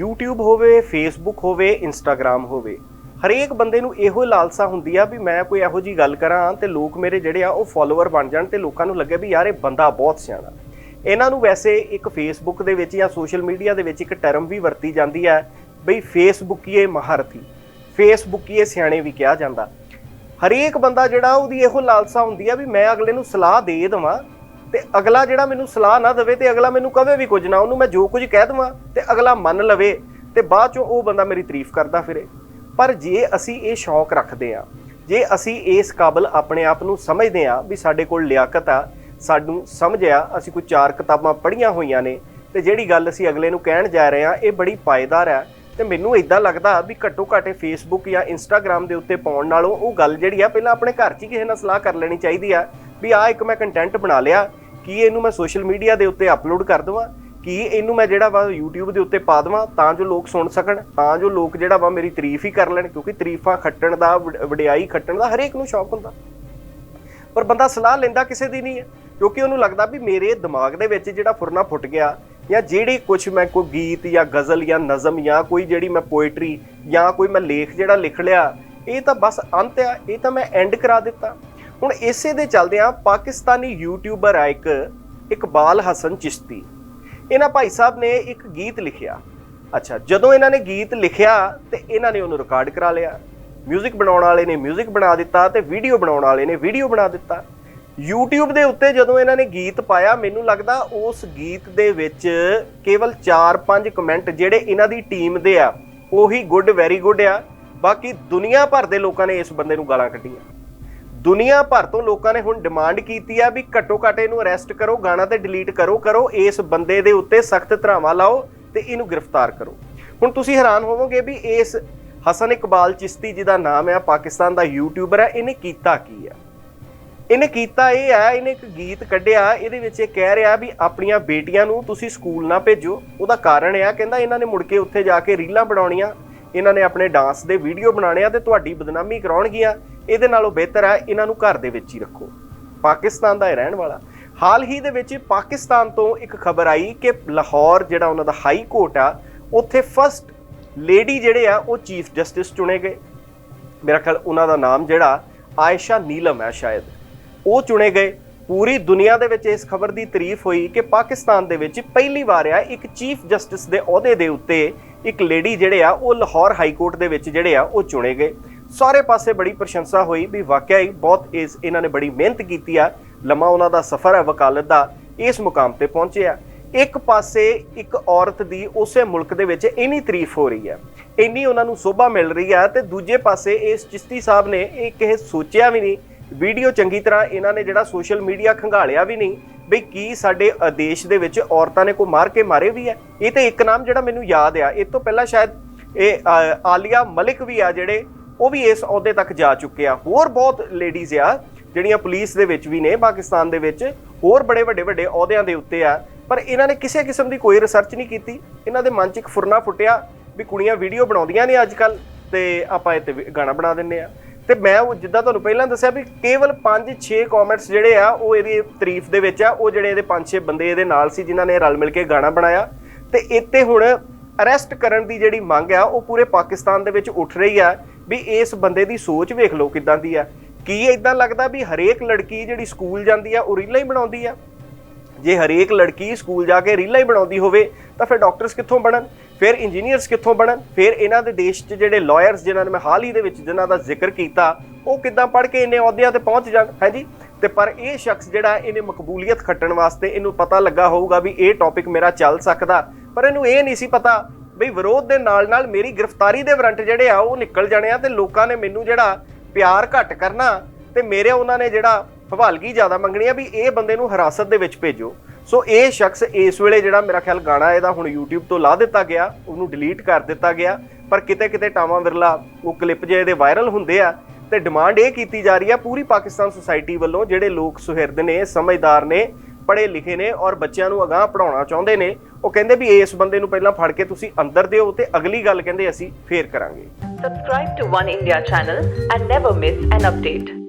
YouTube ਹੋਵੇ, Facebook ਹੋਵੇ, Instagram ਹੋਵੇ, ਹਰੇਕ ਬੰਦੇ ਨੂੰ ਇਹੋ ਲਾਲਸਾ ਹੁੰਦੀ ਆ ਵੀ ਮੈਂ ਕੋਈ ਇਹੋ ਜੀ ਗੱਲ ਕਰਾਂ ਤੇ ਲੋਕ ਮੇਰੇ ਜਿਹੜੇ ਆ ਉਹ ਫਾਲੋਅਰ ਬਣ ਜਾਣ ਤੇ ਲੋਕਾਂ ਨੂੰ ਲੱਗੇ ਵੀ ਯਾਰ ਇਹ ਬੰਦਾ ਬਹੁਤ ਸਿਆਣਾ। ਇਹਨਾਂ ਨੂੰ ਵੈਸੇ ਇੱਕ ਫੇਸਬੁੱਕ ਦੇ ਵਿੱਚ ਜਾਂ ਸੋਸ਼ਲ ਮੀਡੀਆ ਦੇ ਵਿੱਚ ਇੱਕ ਟਰਮ ਵੀ ਵਰਤੀ ਜਾਂਦੀ ਹੈ ਬਈ ਫੇਸਬੁੱਕੀਏ ਮਹਾਰਥੀ ਫੇਸਬੁੱਕੀਏ ਸਿਆਣੇ ਵੀ ਕਿਹਾ ਜਾਂਦਾ। ਹਰੇਕ ਬੰਦਾ ਜਿਹੜਾ ਉਹਦੀ ਇਹੋ ਲਾਲਸਾ ਹੁੰਦੀ ਆ ਵੀ ਮੈਂ ਅਗਲੇ ਨੂੰ ਸਲਾਹ ਦੇ ਦਵਾਂ ਤੇ ਅਗਲਾ ਜਿਹੜਾ ਮੈਨੂੰ ਸਲਾਹ ਨਾ ਦੇਵੇ ਤੇ ਅਗਲਾ ਮੈਨੂੰ ਕਵੇ ਵੀ ਕੁਝ ਨਾ, ਉਹਨੂੰ ਮੈਂ ਜੋ ਕੁਝ ਕਹਿ ਦਵਾਂ ਤੇ ਅਗਲਾ ਮੰਨ ਲਵੇ ਤੇ ਬਾਅਦ ਚੋਂ ਉਹ ਬੰਦਾ ਮੇਰੀ ਤਾਰੀਫ ਕਰਦਾ ਫਿਰੇ। ਪਰ ਜੇ ਅਸੀਂ ਇਹ ਸ਼ੌਕ ਰੱਖਦੇ ਆ ਜੇ ਅਸੀਂ ਇਸ ਕਾਬਲ ਆਪਣੇ ਆਪ ਨੂੰ ਸਮਝਦੇ ਆ ਵੀ ਸਾਡੇ ਕੋਲ ਲਿਆਕਤ ਆ, ਸਾਨੂੰ ਸਮਝ ਆ, ਅਸੀਂ ਕੋਈ ਚਾਰ ਕਿਤਾਬਾਂ ਪੜ੍ਹੀਆਂ ਹੋਈਆਂ ਨੇ ਤੇ ਜਿਹੜੀ ਗੱਲ ਅਸੀਂ ਅਗਲੇ ਨੂੰ ਕਹਿਣ ਜਾ ਰਹੇ ਆ ਇਹ ਬੜੀ ਪਾਇਦਾਰ ਆ ਤੇ ਮੈਨੂੰ ਇਦਾਂ ਲੱਗਦਾ ਵੀ ਘੱਟੋ ਘੱਟ ਫੇਸਬੁੱਕ ਜਾਂ ਇੰਸਟਾਗ੍ਰam ਦੇ ਉੱਤੇ ਪਾਉਣ ਨਾਲੋਂ ਉਹ ਗੱਲ ਜਿਹੜੀ ਆ, ਪਹਿਲਾਂ ਆਪਣੇ ਘਰ 'ਚ ਹੀ ਕਿਸੇ ਨਾਲ ਸਲਾਹ ਕਰ ਲੈਣੀ ਚਾਹੀਦੀ ਆ ਵੀ ਆ ਇੱਕ ਮੈਂ ਕੰਟੈਂਟ ਬਣਾ ਲਿਆ ਕੀ ਇਹਨੂੰ ਮੈਂ ਸੋਸ਼ਲ ਮੀਡੀਆ ਦੇ ਉੱਤੇ ਅਪਲੋਡ ਕਰ ਦਵਾਂ? ਕੀ ਇਹਨੂੰ ਮੈਂ ਜਿਹੜਾ ਵਾ YouTube ਦੇ ਉੱਤੇ ਪਾ ਦਵਾਂ ਤਾਂ ਜੋ ਲੋਕ ਸੁਣ ਸਕਣ, ਤਾਂ ਜੋ ਲੋਕ ਜਿਹੜਾ ਵਾ ਮੇਰੀ ਤਾਰੀਫ ਹੀ ਕਰ ਲੈਣ, ਕਿਉਂਕਿ ਤਾਰੀਫਾਂ ਖੱਟਣ ਦਾ ਵਡਿਆਈ ਖੱਟਣ ਦਾ ਹਰੇਕ ਨੂੰ ਸ਼ੌਕ ਹੁੰਦਾ। ਪਰ ਬੰਦਾ ਸਲਾਹ ਲੈਂਦਾ ਕਿਸੇ ਦੀ ਨਹੀਂ ਹੈ, ਕਿਉਂਕਿ ਉਹਨੂੰ ਲੱਗਦਾ ਵੀ ਮੇਰੇ ਦਿਮਾਗ ਦੇ ਵਿੱਚ ਜਿਹੜਾ ਫੁਰਨਾ ਫੁੱਟ ਗਿਆ ਜਾਂ ਜਿਹੜੀ ਕੁਝ ਮੈਂ ਕੋਈ ਗੀਤ ਜਾਂ ਗਜ਼ਲ ਜਾਂ ਨਜ਼ਮ ਜਾਂ ਕੋਈ ਜਿਹੜੀ ਮੈਂ ਪੋਇਟਰੀ ਜਾਂ ਕੋਈ ਮੈਂ ਲੇਖ ਜਿਹੜਾ ਲਿਖ ਲਿਆ, ਇਹ ਤਾਂ ਬਸ ਅੰਤ ਆ, ਇਹ ਤਾਂ ਮੈਂ ਐਂਡ ਕਰਾ ਦਿੱਤਾ। ਹੁਣ ਇਸੇ ਦੇ ਚੱਲਦਿਆਂ ਪਾਕਿਸਤਾਨੀ ਯੂਟਿਊਬਰ ਆ ਇੱਕ ਇਕਬਾਲ ਹਸਨ ਚਿਸ਼ਤੀ ਇਹਨਾਂ ਭਾਈ ਸਾਹਿਬ ਨੇ ਇੱਕ ਗੀਤ ਲਿਖਿਆ ਅੱਛਾ ਜਦੋਂ ਇਹਨਾਂ ਨੇ ਗੀਤ ਲਿਖਿਆ ਤੇ ਇਹਨਾਂ ਨੇ ਉਹਨੂੰ ਰਿਕਾਰਡ ਕਰਾ ਲਿਆ 뮤직 ਬਣਾਉਣ ਵਾਲੇ ਨੇ 뮤직 ਬਣਾ ਦਿੱਤਾ ਤੇ ਵੀਡੀਓ ਬਣਾਉਣ ਵਾਲੇ ਨੇ ਵੀਡੀਓ ਬਣਾ ਦਿੱਤਾ YouTube ਦੇ ਉੱਤੇ ਜਦੋਂ ਇਹਨਾਂ ਨੇ ਗੀਤ ਪਾਇਆ ਮੈਨੂੰ ਲੱਗਦਾ ਉਸ ਗੀਤ ਦੇ ਵਿੱਚ ਕੇਵਲ 4-5 ਕਮੈਂਟ ਜਿਹੜੇ ਇਹਨਾਂ ਦੀ ਟੀਮ ਦੇ ਆ ਉਹੀ ਗੁੱਡ ਵੈਰੀ ਗੁੱਡ ਆ ਬਾਕੀ ਦੁਨੀਆ ਭਰ ਦੇ ਲੋਕਾਂ ਨੇ ਇਸ ਬੰਦੇ ਨੂੰ ਗਾਲਾਂ ਕੱਢੀਆਂ ਦੁਨੀਆ ਭਰ ਤੋਂ ਲੋਕਾਂ ਨੇ ਹੁਣ ਡਿਮਾਂਡ ਕੀਤੀ ਆ ਵੀ ਘੱਟੋ ਘੱਟ ਇਹਨੂੰ ਅਰੈਸਟ ਕਰੋ, ਗਾਣਾ ਤੇ ਡਿਲੀਟ ਕਰੋ ਕਰੋ, ਇਸ ਬੰਦੇ ਦੇ ਉੱਤੇ ਸਖਤ ਧਰਾਵਾਂ ਲਾਓ ਤੇ ਇਹਨੂੰ ਗ੍ਰਿਫਤਾਰ ਕਰੋ। ਹੁਣ ਤੁਸੀਂ ਹੈਰਾਨ ਹੋਵੋਗੇ ਵੀ ਇਸ ਹਸਨ ਇਕਬਾਲ ਚਿਸ਼ਤੀ ਜਿਹਦਾ ਨਾਮ ਹੈ ਪਾਕਿਸਤਾਨ ਦਾ ਯੂਟਿਊਬਰ ਹੈ ਇਹਨੇ ਕੀਤਾ ਕੀ ਆ? ਇਹਨੇ ਕੀਤਾ ਇਹ ਹੈ ਇਹਨੇ ਇੱਕ ਗੀਤ ਕੱਢਿਆ, ਇਹਦੇ ਵਿੱਚ ਇਹ ਕਹਿ ਰਿਹਾ ਵੀ ਆਪਣੀਆਂ ਬੇਟੀਆਂ ਨੂੰ ਤੁਸੀਂ ਸਕੂਲ ਨਾ ਭੇਜੋ। ਉਹਦਾ ਕਾਰਨ ਇਹ ਆ, ਕਹਿੰਦਾ ਇਹਨਾਂ ਨੇ ਮੁੜ ਕੇ ਉੱਥੇ ਜਾ ਕੇ ਰੀਲਾਂ ਬਣਾਉਣੀਆਂ, ਇਹਨਾਂ ਨੇ ਆਪਣੇ ਡਾਂਸ ਦੇ ਵੀਡੀਓ ਬਣਾਉਣੇ ਆ ਤੇ ਤੁਹਾਡੀ ਬਦਨਾਮੀ ਕਰਾਉਣਗੀਆਂ। ਇਹਦੇ ਨਾਲੋਂ ਬਿਹਤਰ ਹੈ ਇਹਨਾਂ ਨੂੰ ਘਰ ਦੇ ਵਿੱਚ ਹੀ ਰੱਖੋ। ਪਾਕਿਸਤਾਨ ਦਾ ਇਹ ਰਹਿਣ ਵਾਲਾ। ਹਾਲ ਹੀ ਦੇ ਵਿੱਚ ਪਾਕਿਸਤਾਨ ਤੋਂ ਇੱਕ ਖਬਰ ਆਈ ਕਿ ਲਾਹੌਰ ਜਿਹੜਾ ਉਹਨਾਂ ਦਾ ਹਾਈ ਕੋਰਟ ਆ, ਉੱਥੇ ਫਸਟ ਲੇਡੀ ਜਿਹੜੇ ਆ, ਉਹ ਚੀਫ ਜਸਟਿਸ ਚੁਣੇ ਗਏ। ਮੇਰਾ ਖਿਆਲ ਉਹਨਾਂ ਦਾ ਨਾਮ ਜਿਹੜਾ ਆਇਸ਼ਾ ਨੀਲਮ ਹੈ ਸ਼ਾਇਦ। ਉਹ ਚੁਣੇ ਗਏ। ਪੂਰੀ ਦੁਨੀਆ ਦੇ ਵਿੱਚ ਇਸ ਖਬਰ ਦੀ ਤਾਰੀਫ ਹੋਈ ਕਿ ਪਾਕਿਸਤਾਨ ਦੇ ਵਿੱਚ ਪਹਿਲੀ ਵਾਰ ਆ, ਇੱਕ ਚੀਫ ਜਸਟਿਸ ਦੇ ਅਹੁਦੇ ਦੇ ਉੱਤੇ ਇੱਕ ਲੇਡੀ ਜਿਹੜੇ ਆ, ਉਹ ਲਾਹੌਰ ਹਾਈ ਕੋਰਟ ਦੇ ਵਿੱਚ ਜਿਹੜੇ ਆ, ਉਹ ਚੁਣੇ ਗਏ। ਸਾਰੇ ਪਾਸੇ ਬੜੀ ਪ੍ਰਸ਼ੰਸਾ ਹੋਈ ਵੀ ਵਾਕਿਆ ਹੀ ਬਹੁਤ ਇਸ ਇਹਨਾਂ ਨੇ ਬੜੀ ਮਿਹਨਤ ਕੀਤੀ ਆ। ਲੰਮਾ ਉਹਨਾਂ ਦਾ ਸਫ਼ਰ ਹੈ ਵਕਾਲਤ ਦਾ ਇਸ ਮੁਕਾਮ ਤੇ ਪਹੁੰਚਿਆ ਇੱਕ ਪਾਸੇ ਇੱਕ ਔਰਤ ਦੀ ਉਸੇ ਮੁਲਕ ਦੇ ਵਿੱਚ ਇੰਨੀ ਤਾਰੀਫ ਹੋ ਰਹੀ ਹੈ ਇੰਨੀ ਉਹਨਾਂ ਨੂੰ ਸੋਭਾ ਮਿਲ ਰਹੀ ਹੈ ਤੇ ਦੂਜੇ ਪਾਸੇ ਇਸ ਚਿਸ਼ਤੀ ਸਾਹਿਬ ਨੇ ਇਹ ਕਿਸੇ ਸੋਚਿਆ ਵੀ ਨਹੀਂ ਵੀਡੀਓ ਚੰਗੀ ਤਰ੍ਹਾਂ ਇਹਨਾਂ ਨੇ ਜਿਹੜਾ ਸੋਸ਼ਲ ਮੀਡੀਆ ਖੰਗਾਲਿਆ ਵੀ ਨਹੀਂ ਬਈ ਕੀ ਸਾਡੇ ਅ, ਦੇਸ਼ ਦੇ ਵਿੱਚ ਔਰਤਾਂ ਨੇ ਕੋਈ ਮਾਰ ਕੇ ਮਾਰੇ ਵੀ ਹੈ। ਇਹ ਤੇ ਇੱਕ ਨਾਮ ਜਿਹੜਾ ਮੈਨੂੰ ਯਾਦ ਆ ਇਹ ਤੋਂ ਪਹਿਲਾਂ ਸ਼ਾਇਦ ਇਹ ਆਲੀਆ ਮਲਿਕ ਵੀ ਆ ਜਿਹੜੇ ਉਹ ਵੀ ਇਸ ਅਹੁਦੇ ਤੱਕ ਜਾ ਚੁੱਕੇ ਆ। ਹੋਰ ਬਹੁਤ ਲੇਡੀਜ਼ ਆ, ਜਿਹੜੀਆਂ ਪੁਲਿਸ ਦੇ ਵਿੱਚ ਵੀ ਨੇ, ਪਾਕਿਸਤਾਨ ਦੇ ਵਿੱਚ। ਹੋਰ ਬੜੇ ਵੱਡੇ ਵੱਡੇ ਅਹੁਦਿਆਂ ਦੇ ਉੱਤੇ ਆ। ਪਰ ਇਹਨਾਂ ਨੇ ਕਿਸੇ ਕਿਸਮ ਦੀ ਕੋਈ ਰਿਸਰਚ ਨਹੀਂ ਕੀਤੀ। ਇਹਨਾਂ ਦੇ ਮਨ 'ਚ ਇੱਕ ਫੁਰਨਾ ਫੁੱਟਿਆ ਵੀ ਕੁੜੀਆਂ ਵੀਡੀਓ ਬਣਾਉਂਦੀਆਂ ਨੇ ਅੱਜ ਕੱਲ ਤੇ ਆਪਾਂ ਇਹ ਤੇ ਗਾਣਾ ਬਣਾ ਦਿੰਨੇ ਆ। ਤੇ ਮੈਂ ਉਹ ਜਿੱਦਾਂ ਤੁਹਾਨੂੰ ਪਹਿਲਾਂ ਦੱਸਿਆ ਵੀ ਕੇਵਲ 5-6 ਕਮੈਂਟਸ ਜਿਹੜੇ ਆ, ਉਹ ਇਹਦੀ ਤਾਰੀਫ ਦੇ ਵਿੱਚ ਆ। ਉਹ ਜਿਹੜੇ ਇਹਦੇ 5-6 ਬੰਦੇ ਇਹਦੇ ਨਾਲ ਸੀ, ਜਿਨ੍ਹਾਂ ਨੇ ਰਲ ਮਿਲ ਕੇ ਗਾਣਾ ਬਣਾਇਆ। ਤੇ ਇੱਥੇ ਹੁਣ ਅਰੈਸਟ ਕਰਨ ਦੀ ਜਿਹੜੀ ਮੰਗ ਆ, ਉਹ ਪੂਰੇ ਪਾਕਿਸਤਾਨ ਦੇ ਵਿੱਚ ਉੱਠ ਰਹੀ ਆ ਵੀ ਇਸ ਬੰਦੇ ਦੀ ਸੋਚ ਵੇਖ ਲਓ ਕਿਦਾਂ ਦੀ ਆ। ਕੀ ਇਦਾਂ ਲੱਗਦਾ ਵੀ ਹਰੇਕ ਲੜਕੀ ਜਿਹੜੀ ਸਕੂਲ ਜਾਂਦੀ ਆ, ਉਹ ਰੀਲਾਂ ਹੀ ਬਣਾਉਂਦੀ ਆ? ਜੇ ਹਰੇਕ ਲੜਕੀ ਸਕੂਲ ਜਾ ਕੇ ਰੀਲਾਂ ਹੀ ਬਣਾਉਂਦੀ ਹੋਵੇ, ਤਾਂ ਫਿਰ ਡਾਕਟਰਸ ਕਿੱਥੋਂ ਬਣਨ? ਫਿਰ ਇੰਜੀਨੀਅਰਸ ਕਿੱਥੋਂ ਬਣਨ? ਫਿਰ ਇਹਨਾਂ ਦੇ ਦੇਸ਼ 'ਚ ਜਿਹੜੇ ਲਾਇਰਸ ਜਿਨ੍ਹਾਂ ਨੇ ਮੈਂ ਹਾਲ ਹੀ ਦੇ ਵਿੱਚ ਜਿਨ੍ਹਾਂ ਦਾ ਜ਼ਿਕਰ ਕੀਤਾ, ਉਹ ਕਿੱਦਾਂ ਪੜ੍ਹ ਕੇ ਇੰਨੇ ਅਹੁਦਿਆਂ ਤੇ ਪਹੁੰਚ ਜਾਣ, ਹੈ ਜੀ? ਤੇ ਪਰ ਇਹ ਸ਼ਖਸ ਜਿਹੜਾ ਇਹਨੇ ਮਕਬੂਲੀਅਤ ਖੱਟਣ ਵਾਸਤੇ ਇਹਨੂੰ ਪਤਾ ਲੱਗਾ ਹੋਊਗਾ ਵੀ ਇਹ ਟੌਪਿਕ ਮੇਰਾ ਚੱਲ ਸਕਦਾ, ਪਰ ਇਹਨੂੰ ਇਹ ਨਹੀਂ ਸੀ ਪਤਾ ਵੀ ਵਿਰੋਧ ਦੇ ਨਾਲ ਨਾਲ ਮੇਰੀ ਗ੍ਰਿਫਤਾਰੀ ਦੇ ਵਾਰੰਟ ਜਿਹੜੇ ਆ, ਉਹ ਨਿਕਲ ਜਾਣੇ ਆ ਤੇ ਲੋਕਾਂ ਨੇ ਮੈਨੂੰ ਜਿਹੜਾ ਪਿਆਰ ਘੱਟ ਕਰਨਾ ਤੇ ਮੇਰੇ ਉਹਨਾਂ ਨੇ ਜਿਹੜਾ ਹਵਾਲਗੀ ਜ਼ਿਆਦਾ ਮੰਗਣੀ ਆ ਵੀ ਇਹ ਬੰਦੇ ਨੂੰ ਹਿਰਾਸਤ ਦੇ ਵਿੱਚ ਭੇਜੋ। ਸੋ ਇਹ ਸ਼ਖਸ ਇਸ ਵੇਲੇ ਜਿਹੜਾ ਮੇਰਾ ਖਿਆਲ ਗਾਣਾ ਇਹਦਾ ਹੁਣ YouTube ਤੋਂ ਲਾ ਦਿੱਤਾ ਗਿਆ, ਉਹਨੂੰ ਡਿਲੀਟ ਕਰ ਦਿੱਤਾ ਗਿਆ, ਪਰ ਕਿਤੇ ਕਿਤੇ ਟਾਵਾਂ ਵਿਰਲਾ ਉਹ ਕਲਿੱਪ ਜੇ ਇਹਦੇ ਵਾਇਰਲ ਹੁੰਦੇ ਆ ਤੇ ਡਿਮਾਂਡ ਇਹ ਕੀਤੀ ਜਾ ਰਹੀ ਆ ਪੂਰੀ ਪਾਕਿਸਤਾਨ ਸੁਸਾਇਟੀ ਵੱਲੋਂ ਜਿਹੜੇ ਲੋਕ ਸੁਹਿਰਦ ਨੇ, ਸਮਝਦਾਰ ਨੇ ਪੜ੍ਹੇ ਲਿਖੇ ਨੇ ਔਰ ਬੱਚਿਆਂ ਨੂੰ ਅਗਾਹ ਪੜਾਉਣਾ ਚਾਹੁੰਦੇ ਨੇ, ਉਹ ਕਹਿੰਦੇ ਵੀ ਇਸ ਬੰਦੇ ਨੂੰ ਪਹਿਲਾਂ ਫੜ ਕੇ ਤੁਸੀਂ ਅੰਦਰ ਦਿਓ ਤੇ ਅਗਲੀ ਗੱਲ ਕਹਿੰਦੇ ਅਸੀਂ ਫੇਰ ਕਰਾਂਗੇ Subscribe to One India channel and never miss an update.